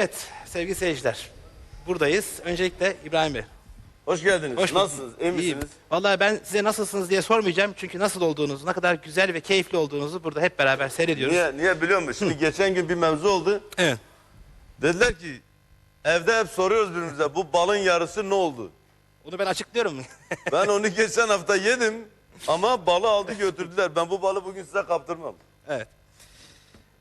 Evet sevgili seyirciler. Buradayız. Öncelikle İbrahim Bey. Hoş geldiniz. Hoş bulduk. Nasılsınız? İyi İyiyim. misiniz? Vallahi ben size nasılsınız diye sormayacağım. Çünkü nasıl olduğunuzu, ne kadar güzel ve keyifli olduğunuzu burada hep beraber seyrediyoruz. Niye, niye biliyor musun? Şimdi geçen gün bir mevzu oldu. Evet. Dediler ki evde hep soruyoruz birbirimize bu balın yarısı ne oldu? Onu ben açıklıyorum. Ben onu geçen hafta yedim ama balı aldı götürdüler. Ben bu balı bugün size kaptırmam. evet.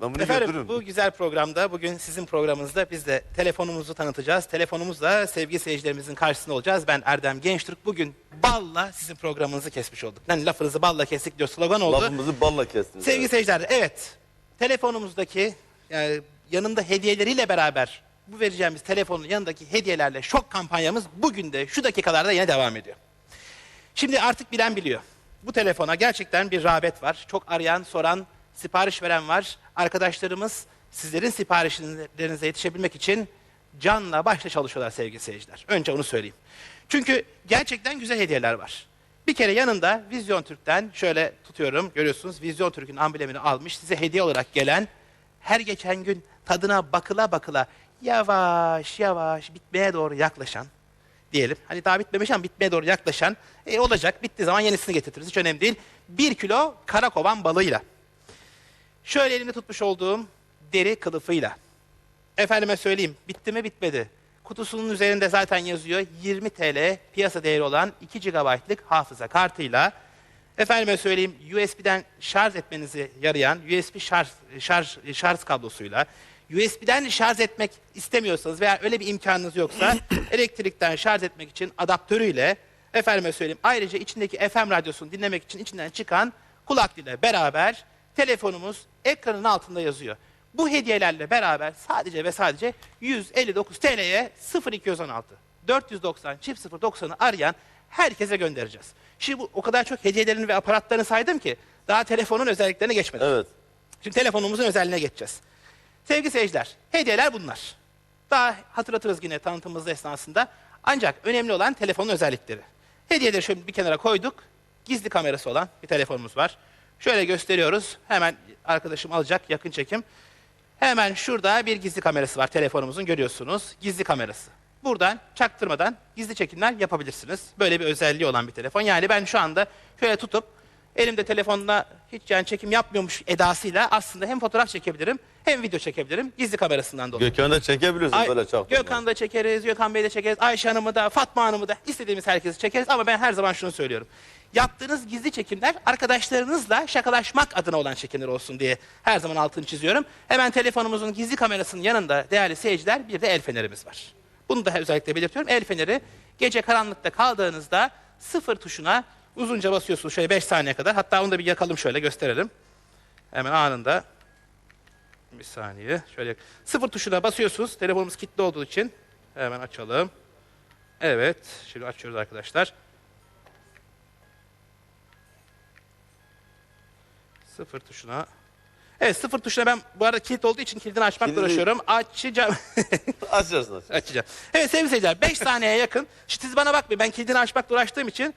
Ben bunu Efendim götürürüm. bu güzel programda bugün sizin programınızda biz de telefonumuzu tanıtacağız. Telefonumuzla sevgili seyircilerimizin karşısında olacağız. Ben Erdem Gençtürk. Bugün balla sizin programınızı kesmiş olduk. Yani lafınızı balla kestik diyor slogan oldu. Lafımızı balla kestiniz. Sevgili seyirciler, evet. Telefonumuzdaki yani yanında hediyeleriyle beraber bu vereceğimiz telefonun yanındaki hediyelerle şok kampanyamız bugün de şu dakikalarda yine devam ediyor. Şimdi artık bilen biliyor. Bu telefona gerçekten bir rağbet var. Çok arayan, soran, sipariş veren var. Arkadaşlarımız sizlerin siparişlerinize yetişebilmek için canla başla çalışıyorlar sevgili seyirciler. Önce onu söyleyeyim. Çünkü gerçekten güzel hediyeler var. Bir kere yanında Vizyon Türk'ten şöyle tutuyorum görüyorsunuz Vizyon Türk'ün amblemini almış size hediye olarak gelen her geçen gün tadına bakıla bakıla yavaş yavaş bitmeye doğru yaklaşan diyelim. Hani daha bitmemiş ama bitmeye doğru yaklaşan e, olacak. Bittiği zaman yenisini getiririz. Hiç önemli değil. Bir kilo karakovan balığıyla. Şöyle elimde tutmuş olduğum deri kılıfıyla. Efendime söyleyeyim bitti mi bitmedi. Kutusunun üzerinde zaten yazıyor 20 TL piyasa değeri olan 2 GB'lık hafıza kartıyla. Efendime söyleyeyim USB'den şarj etmenizi yarayan USB şarj, şarj, şarj kablosuyla. USB'den şarj etmek istemiyorsanız veya öyle bir imkanınız yoksa elektrikten şarj etmek için adaptörüyle efendime söyleyeyim ayrıca içindeki FM radyosunu dinlemek için içinden çıkan kulaklığıyla beraber telefonumuz ekranın altında yazıyor. Bu hediyelerle beraber sadece ve sadece 159 TL'ye 0216 490 çift 090'ı arayan herkese göndereceğiz. Şimdi bu o kadar çok hediyelerini ve aparatlarını saydım ki daha telefonun özelliklerine geçmedim. Evet. Şimdi telefonumuzun özelliğine geçeceğiz. Sevgili seyirciler, hediyeler bunlar. Daha hatırlatırız yine tanıtımımız esnasında. Ancak önemli olan telefonun özellikleri. Hediyeleri şöyle bir kenara koyduk. Gizli kamerası olan bir telefonumuz var. Şöyle gösteriyoruz. Hemen arkadaşım alacak yakın çekim. Hemen şurada bir gizli kamerası var telefonumuzun görüyorsunuz. Gizli kamerası. Buradan çaktırmadan gizli çekimler yapabilirsiniz. Böyle bir özelliği olan bir telefon. Yani ben şu anda şöyle tutup elimde telefonla hiç yani çekim yapmıyormuş edasıyla aslında hem fotoğraf çekebilirim hem video çekebilirim gizli kamerasından dolayı. Gökhan'da çekebiliyorsun Ay- böyle çaktırmadan. Gökhan'ı da çekeriz, Gökhan Bey'i de çekeriz, Ayşe Hanım'ı da, Fatma Hanım'ı da istediğimiz herkesi çekeriz ama ben her zaman şunu söylüyorum. Yaptığınız gizli çekimler arkadaşlarınızla şakalaşmak adına olan çekimler olsun diye her zaman altını çiziyorum. Hemen telefonumuzun gizli kamerasının yanında değerli seyirciler bir de el fenerimiz var. Bunu da özellikle belirtiyorum. El feneri gece karanlıkta kaldığınızda sıfır tuşuna uzunca basıyorsunuz şöyle 5 saniye kadar. Hatta onu da bir yakalım şöyle gösterelim. Hemen anında bir saniye. Şöyle sıfır tuşuna basıyorsunuz. Telefonumuz kilitli olduğu için. Hemen açalım. Evet. Şimdi açıyoruz arkadaşlar. Sıfır tuşuna. Evet sıfır tuşuna ben bu arada kilit olduğu için kilidini açmakla Kilidi- uğraşıyorum. Açacağım. Açarsın. Açacağım. Evet sevgili seyirciler 5 saniyeye yakın. Şimdi siz bana bakmayın ben kilidini açmakla uğraştığım için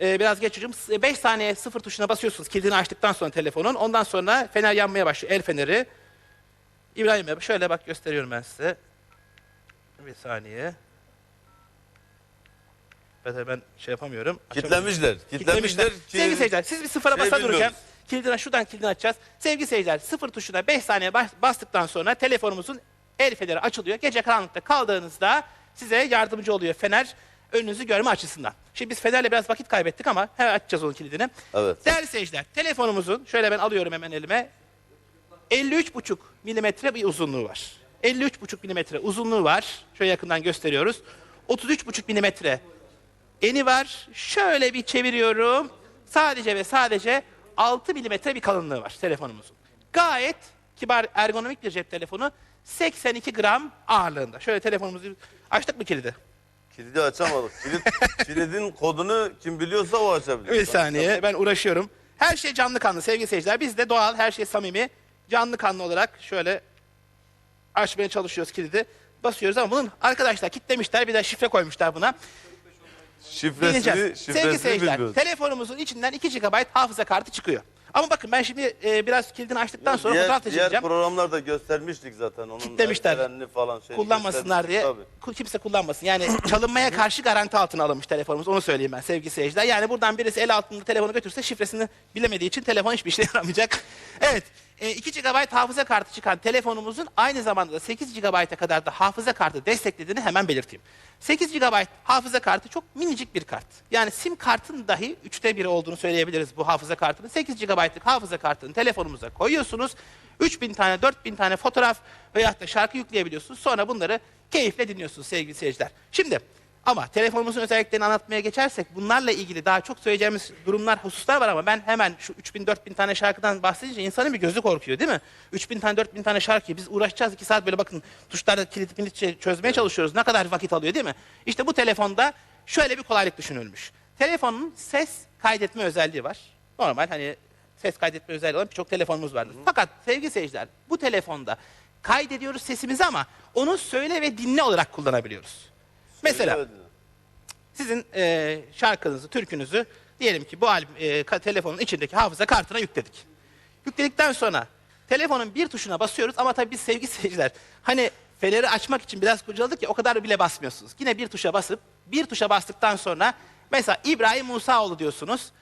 e, biraz geçeceğim. 5 saniye sıfır tuşuna basıyorsunuz kilidini açtıktan sonra telefonun. Ondan sonra fener yanmaya başlıyor. El feneri. İbrahim Bey şöyle bak gösteriyorum ben size. Bir saniye. Ben, ben şey yapamıyorum. Kitlemişler. Kitlemişler ki... Sevgili seyirciler siz bir sıfıra şey basa dururken kilidine şuradan kilidini açacağız. Sevgili seyirciler sıfır tuşuna 5 saniye bas- bastıktan sonra telefonumuzun el feneri açılıyor. Gece karanlıkta kaldığınızda size yardımcı oluyor fener önünüzü görme açısından. Şimdi biz fenerle biraz vakit kaybettik ama hemen açacağız onun kilidini. Evet. Değerli seyirciler telefonumuzun şöyle ben alıyorum hemen elime 53,5 milimetre bir uzunluğu var. 53,5 milimetre uzunluğu var. Şöyle yakından gösteriyoruz. 33,5 milimetre eni var. Şöyle bir çeviriyorum. Sadece ve sadece 6 milimetre bir kalınlığı var telefonumuzun. Gayet kibar ergonomik bir cep telefonu. 82 gram ağırlığında. Şöyle telefonumuzu açtık mı kilidi? Kilidi açamadık. Kilit, kilidin kodunu kim biliyorsa o açabilir. Bir saniye ben uğraşıyorum. Her şey canlı kanlı sevgili seyirciler. Biz de doğal her şey samimi. Canlı kanlı olarak şöyle açmaya çalışıyoruz kilidi. Basıyoruz ama bunun arkadaşlar kitlemişler bir de şifre koymuşlar buna. Şifresini, Bileceğiz. Sevgili şifresini seyirciler bilmiyoruz. telefonumuzun içinden 2 GB hafıza kartı çıkıyor. Ama bakın ben şimdi e, biraz kilidini açtıktan sonra diğer, fotoğraf da diğer çekeceğim. programlarda göstermiştik zaten onun Kitlemişler. falan kullanmasınlar diye ku- kimse kullanmasın. Yani çalınmaya karşı garanti altına alınmış telefonumuz. Onu söyleyeyim ben sevgili seyirciler. Yani buradan birisi el altında telefonu götürse şifresini bilemediği için telefon hiçbir işe yaramayacak. Evet. E, 2 GB hafıza kartı çıkan telefonumuzun aynı zamanda da 8 GB'a kadar da hafıza kartı desteklediğini hemen belirteyim. 8 GB hafıza kartı çok minicik bir kart. Yani sim kartın dahi üçte biri olduğunu söyleyebiliriz bu hafıza kartının. 8 GB'lık hafıza kartını telefonunuza koyuyorsunuz. 3000 tane 4000 tane fotoğraf veyahut da şarkı yükleyebiliyorsunuz. Sonra bunları keyifle dinliyorsunuz sevgili seyirciler. Şimdi ama telefonumuzun özelliklerini anlatmaya geçersek bunlarla ilgili daha çok söyleyeceğimiz durumlar, hususlar var ama ben hemen şu 3000 4000 tane şarkıdan bahsedince insanın bir gözü korkuyor değil mi? 3000 tane 4000 tane şarkıyı biz uğraşacağız 2 saat böyle bakın tuşlarda kilit milit şey çözmeye çalışıyoruz. Ne kadar vakit alıyor değil mi? İşte bu telefonda şöyle bir kolaylık düşünülmüş. Telefonun ses kaydetme özelliği var. Normal hani ses kaydetme özelliği olan birçok telefonumuz vardır. Fakat sevgili seyirciler bu telefonda kaydediyoruz sesimizi ama onu söyle ve dinle olarak kullanabiliyoruz. Mesela sizin e, şarkınızı, türkünüzü diyelim ki bu albüm, e, ka- telefonun içindeki hafıza kartına yükledik. Yükledikten sonra telefonun bir tuşuna basıyoruz ama tabii biz sevgili seyirciler hani feneri açmak için biraz kurcaladık ya o kadar bile basmıyorsunuz. Yine bir tuşa basıp bir tuşa bastıktan sonra mesela İbrahim Musaoğlu diyorsunuz.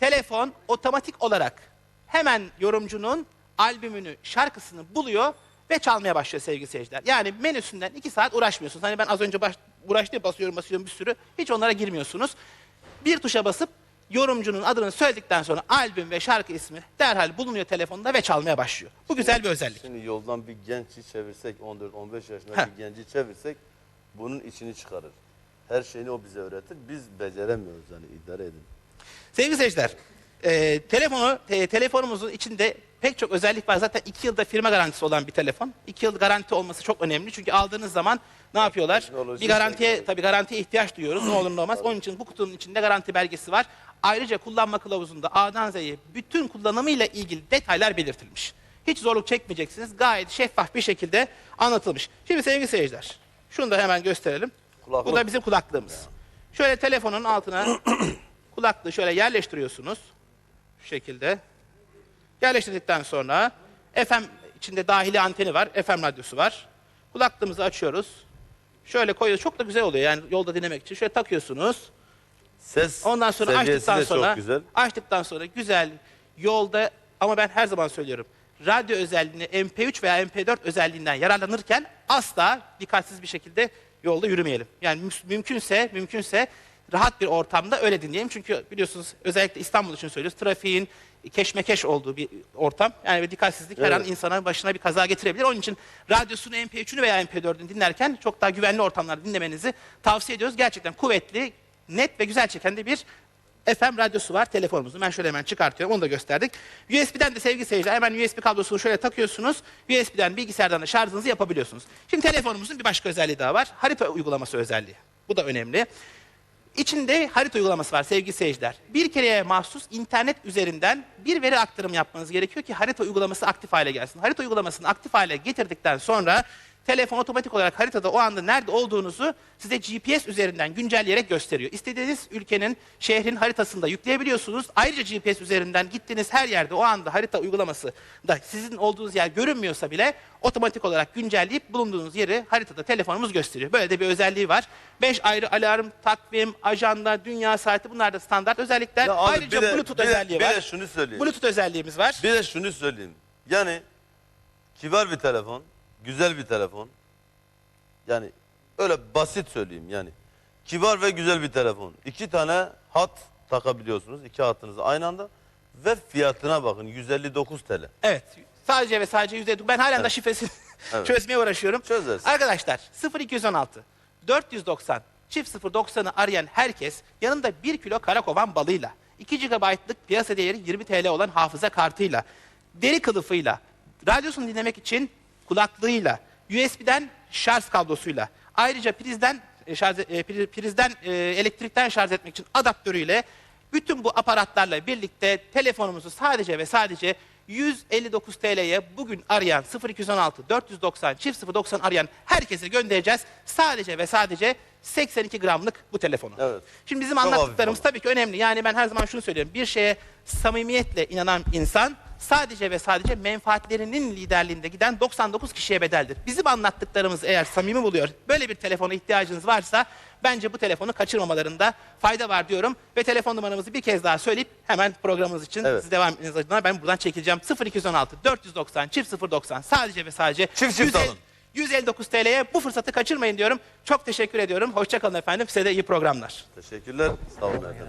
Telefon otomatik olarak hemen yorumcunun albümünü, şarkısını buluyor ve çalmaya başlıyor sevgili seyirciler. Yani menüsünden iki saat uğraşmıyorsunuz. Hani ben az önce baş, uğraştım basıyorum basıyorum bir sürü. Hiç onlara girmiyorsunuz. Bir tuşa basıp yorumcunun adını söyledikten sonra albüm ve şarkı ismi derhal bulunuyor telefonda ve çalmaya başlıyor. Bu güzel bir özellik. Şimdi yoldan bir genci çevirsek 14-15 yaşında Heh. bir genci çevirsek bunun içini çıkarır. Her şeyini o bize öğretir. Biz beceremiyoruz yani idare edin. Sevgili seyirciler, e, telefonu, te- telefonumuzun içinde pek çok özellik var. Zaten iki yılda firma garantisi olan bir telefon. İki yıl garanti olması çok önemli. Çünkü aldığınız zaman ne yapıyorlar? Teknoloji Bir garantiye, tabii garantiye ihtiyaç duyuyoruz. Ne olur ne olmaz. Onun için bu kutunun içinde garanti belgesi var. Ayrıca kullanma kılavuzunda A'dan Z'ye bütün kullanımıyla ilgili detaylar belirtilmiş. Hiç zorluk çekmeyeceksiniz. Gayet şeffaf bir şekilde anlatılmış. Şimdi sevgili seyirciler, şunu da hemen gösterelim. Kulaklık. Bu da bizim kulaklığımız. Şöyle telefonun altına kulaklığı şöyle yerleştiriyorsunuz. Şu şekilde. Yerleştirdikten sonra FM içinde dahili anteni var. FM radyosu var. Kulaklığımızı açıyoruz. Şöyle koyuyoruz. Çok da güzel oluyor yani yolda dinlemek için. Şöyle takıyorsunuz. Ses Ondan sonra seviyesi açtıktan de sonra güzel. açtıktan sonra güzel yolda ama ben her zaman söylüyorum. Radyo özelliğini MP3 veya MP4 özelliğinden yararlanırken asla dikkatsiz bir şekilde yolda yürümeyelim. Yani mü- mümkünse mümkünse rahat bir ortamda öyle dinleyelim. Çünkü biliyorsunuz özellikle İstanbul için söylüyoruz. Trafiğin keşmekeş olduğu bir ortam. Yani bir dikkatsizlik her an Evet. insana başına bir kaza getirebilir. Onun için radyosunu MP3'ünü veya MP4'ünü dinlerken çok daha güvenli ortamlarda dinlemenizi tavsiye ediyoruz. Gerçekten kuvvetli, net ve güzel çeken de bir FM radyosu var telefonumuzun. Ben şöyle hemen çıkartıyorum. Onu da gösterdik. USB'den de sevgili seyirciler hemen USB kablosunu şöyle takıyorsunuz. USB'den bilgisayardan da şarjınızı yapabiliyorsunuz. Şimdi telefonumuzun bir başka özelliği daha var. Harita uygulaması özelliği. Bu da önemli. İçinde harita uygulaması var sevgili seyirciler. Bir kereye mahsus internet üzerinden bir veri aktarım yapmanız gerekiyor ki harita uygulaması aktif hale gelsin. Harita uygulamasını aktif hale getirdikten sonra telefon otomatik olarak haritada o anda nerede olduğunuzu size GPS üzerinden güncelleyerek gösteriyor. İstediğiniz ülkenin, şehrin haritasını da yükleyebiliyorsunuz. Ayrıca GPS üzerinden gittiğiniz her yerde o anda harita uygulaması da sizin olduğunuz yer görünmüyorsa bile otomatik olarak güncelleyip bulunduğunuz yeri haritada telefonumuz gösteriyor. Böyle de bir özelliği var. 5 ayrı alarm, takvim, ajanda, dünya saati bunlar da standart özellikler. Ya abi Ayrıca bir de- Bluetooth bir de- özelliği bir var. de şunu söyleyeyim. Bluetooth özelliğimiz var. Bir de şunu söyleyeyim. Yani kibar bir telefon, güzel bir telefon. Yani öyle basit söyleyeyim yani. Kibar ve güzel bir telefon. İki tane hat takabiliyorsunuz. iki hattınızı aynı anda. Ve fiyatına bakın 159 TL. Evet. Sadece ve sadece yüzde Ben halen de Evet. şifresini Evet. çözmeye uğraşıyorum. Çözeriz. Arkadaşlar 0216 490 çift 090'ı arayan herkes yanında 1 kilo karakovan balıyla 2 GB'lık piyasa değeri 20 TL olan hafıza kartıyla deri kılıfıyla radyosunu dinlemek için kulaklığıyla USB'den şarj kablosuyla ayrıca prizden e, şarj e, pri- prizden e, elektrikten şarj etmek için adaptörüyle bütün bu aparatlarla birlikte telefonumuzu sadece ve sadece 159 TL'ye bugün arayan 0216 490 çift 090 arayan herkese göndereceğiz. Sadece ve sadece 82 gramlık bu telefonu. Evet. Şimdi bizim Çok anlattıklarımız hafif tabii ki önemli. Yani ben her zaman şunu söylüyorum. Bir şeye samimiyetle inanan insan sadece ve sadece menfaatlerinin liderliğinde giden 99 kişiye bedeldir. Bizim anlattıklarımız eğer samimi buluyor, böyle bir telefona ihtiyacınız varsa bence bu telefonu kaçırmamalarında fayda var diyorum. Ve telefon numaramızı bir kez daha söyleyip hemen programımız için Evet. siz devam etmeniz adına ben buradan çekileceğim. 0216 490 çift 090 sadece ve sadece Çift çift 150 alın. 159 TL'ye bu fırsatı kaçırmayın diyorum. Çok teşekkür ediyorum. Hoşçakalın efendim. Size de iyi programlar. Teşekkürler. Sağ olun efendim.